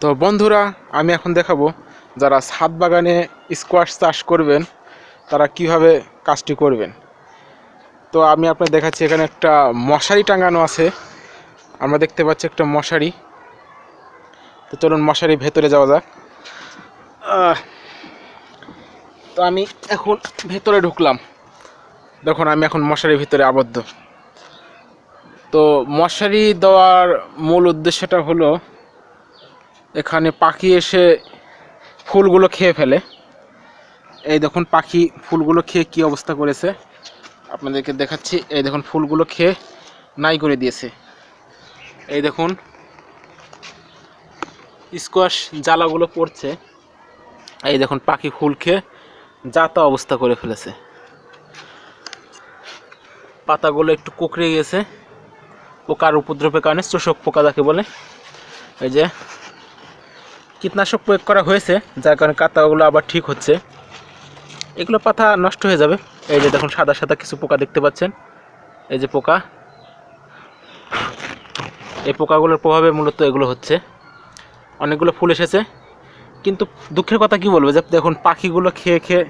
তো বন্ধুরা, আমি এখন দেখাবো যারা ছাদ বাগানে স্কোয়াশ চাষ করবেন, তারা কীভাবে কাজটি করবেন। তো আমি আপনার দেখাচ্ছি, এখানে একটা মশারি টাঙানো আছে। আমরা দেখতে পাচ্ছি একটা মশারি। তো চলুন মশারি ভেতরে যাওয়া যাক। তো আমি এখন ভেতরে ঢুকলাম। দেখুন, আমি এখন মশারির ভিতরে আবদ্ধ। তো মশারি দেওয়ার মূল উদ্দেশ্যটা হলো এখানে পাখি এসে ফুলগুলো খেয়ে ফেলে। এই দেখুন, পাখি ফুলগুলো খেয়ে কি অবস্থা করেছে। আপনাদেরকে দেখাচ্ছি, এই দেখুন, ফুলগুলো খেয়ে নাই করে দিয়েছে। এই দেখুন স্কোয়াশ জ্বালাগুলো পড়ছে। এই দেখুন, পাখি ফুল খেয়ে যাতা অবস্থা করে ফেলেছে। পাতাগুলো একটু কুকড়ে গেছে। পোকার উপদ্রবের কারণে চোষক পোকা যাকে বলে। এই যে কীটনাশক প্রয়োগ করা হয়েছে, যার কারণে কাতাগুলো আবার ঠিক হচ্ছে। এগুলো পাতা নষ্ট হয়ে যাবে। এই যে দেখুন, সাদা সাদা কিছু পোকা দেখতে পাচ্ছেন। এই যে পোকা। এই পোকাগুলোর প্রভাবে মূলত এগুলো হচ্ছে। অনেকগুলো ফুল এসেছে। কিন্তু দুঃখের কথা কি বলব, যে দেখুন, পাখিগুলো খেয়ে খেয়ে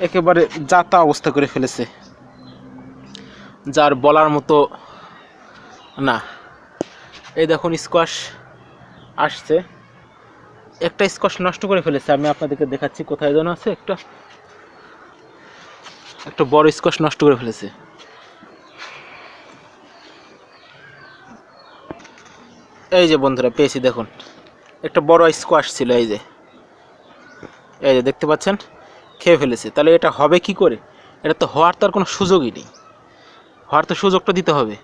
একেবারে যাতা অবস্থা করে ফেলেছে। যার বলার মতো না। এই দেখুন, স্কোয়াশ আসছে। একটা স্কোয়াশ নষ্ট করে ফেলেছে। আমি আপনাদেরকে দেখাচ্ছি কোথায় যেন আছে একটা। একটা বড় স্কোয়াশ নষ্ট করে ফেলেছে। এই যে বন্ধুরা, পেয়েছি, দেখুন। একটা বড় স্কোয়াশ ছিল, এই যে। এই যে, দেখতে পাচ্ছেন? খেয়ে ফেলেছে। তাহলে এটা হবে কি করে? এটা তো হওয়ার তো আর কোনো সুযোগই নেই। হওয়ার তো সুযোগটা দিতে হবে।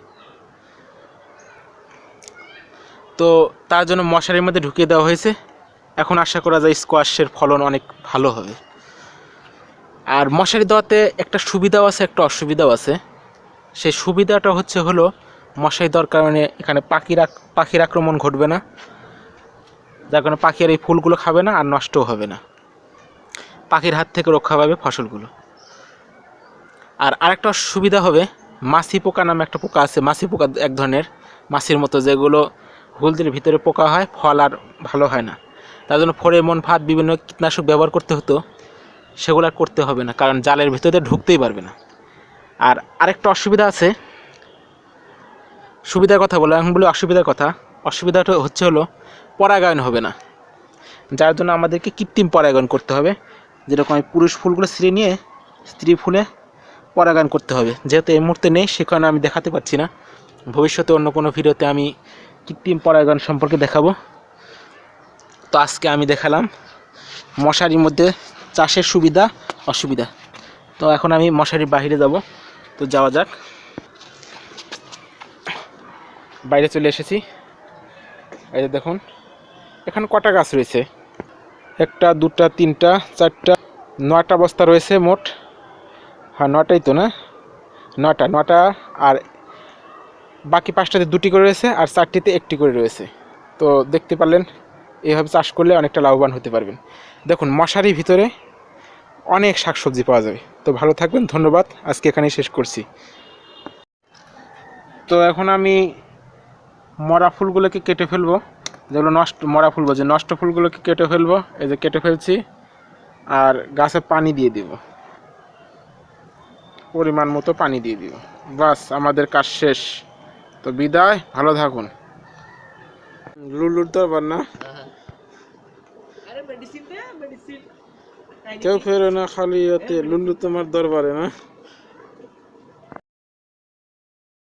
তো তার জন্য মশারির মধ্যে ঢুকিয়ে দেওয়া হয়েছে। এখন আশা করা যায় স্কোয়াশের ফলন অনেক ভালো হবে। আর মশারি দেওয়াতে একটা সুবিধাও আছে, একটা অসুবিধাও আছে। সেই সুবিধাটা হচ্ছে হলো, মশারি দেওয়ার কারণে এখানে পাখির পাখির আক্রমণ ঘটবে না। যার কারণে পাখি আর এই ফুলগুলো খাবে না আর নষ্টও হবে না। পাখির হাত থেকে রক্ষা পাবে ফসলগুলো। আর আরেকটা সুবিধা হবে, মাছি পোকা নামে একটা পোকা আছে, মাছি পোকা এক ধরনের। মাছির মতো যেগুলো হলদির ভিতরে পোকা হয়, ফল আর ভালো হয় না। তার জন্য ফোরেমন ফাঁদ বিভিন্ন কীটনাশক ব্যবহার করতে হতো। সেগুলো করতে হবে না, কারণ জালের ভিতরে ঢুকতেই পারবে না। আর আরেকটা অসুবিধা আছে, সুবিধার কথা বলে, এখন বলি অসুবিধার কথা। অসুবিধাটা হচ্ছে হলো, পরাগায়ন হবে না। যার জন্য আমাদেরকে কৃত্রিম পরাগায়ন করতে হবে। যেরকম আমি পুরুষ ফুলগুলো ছিঁড়ে নিয়ে স্ত্রী ফুলে পরাগায়ন করতে হবে। যেহেতু এই মুহূর্তে নেই, সে কারণে আমি দেখাতে পারছি না। ভবিষ্যতে অন্য কোনো ভিডিওতে আমি কৃত্রিম পরাগায়ন সম্পর্কে দেখাবো। তো আজকে আমি দেখালাম মশারির মধ্যে চাষের সুবিধা, অসুবিধা। তো এখন আমি মশারির বাইরে যাব। তো যাওয়া যাক। বাইরে চলে এসেছি। এই যে দেখুন, এখানে কটা গাছ রয়েছে? একটা, দুটা, তিনটা, চারটা, নয়টা বস্তা রয়েছে মোট। হ্যাঁ নটাই তো না? নটা নটা আর বাকি পাঁচটাতে দুটি করে রয়েছে আর চারটিতে একটি করে রয়েছে। তো দেখতে পারলেন এইভাবে চাষ করলে অনেকটা লাভবান হতে পারবেন। দেখুন মশারির ভিতরে অনেক শাকসবজি পাওয়া যাবে। তো ভালো থাকবেন, ধন্যবাদ। আজকে এখানেই শেষ করছি। তো এখন আমি মরা ফুলগুলোকে কেটে ফেলব। যেগুলো নষ্ট, মরা ফুল বলছে, নষ্ট ফুলগুলোকে কেটে ফেলব। এই যে কেটে ফেলছি, আর গাছে পানি দিয়ে দিব। পরিমাণ মতো পানি দিয়ে দিব। বাস, আমাদের কাজ শেষ। তো বিদায়, ভালো থাকুন। লুলুর দরবার না। কেউ ফেরে না খালি ইয়াতে লুল্লু তোমার দরবারে না?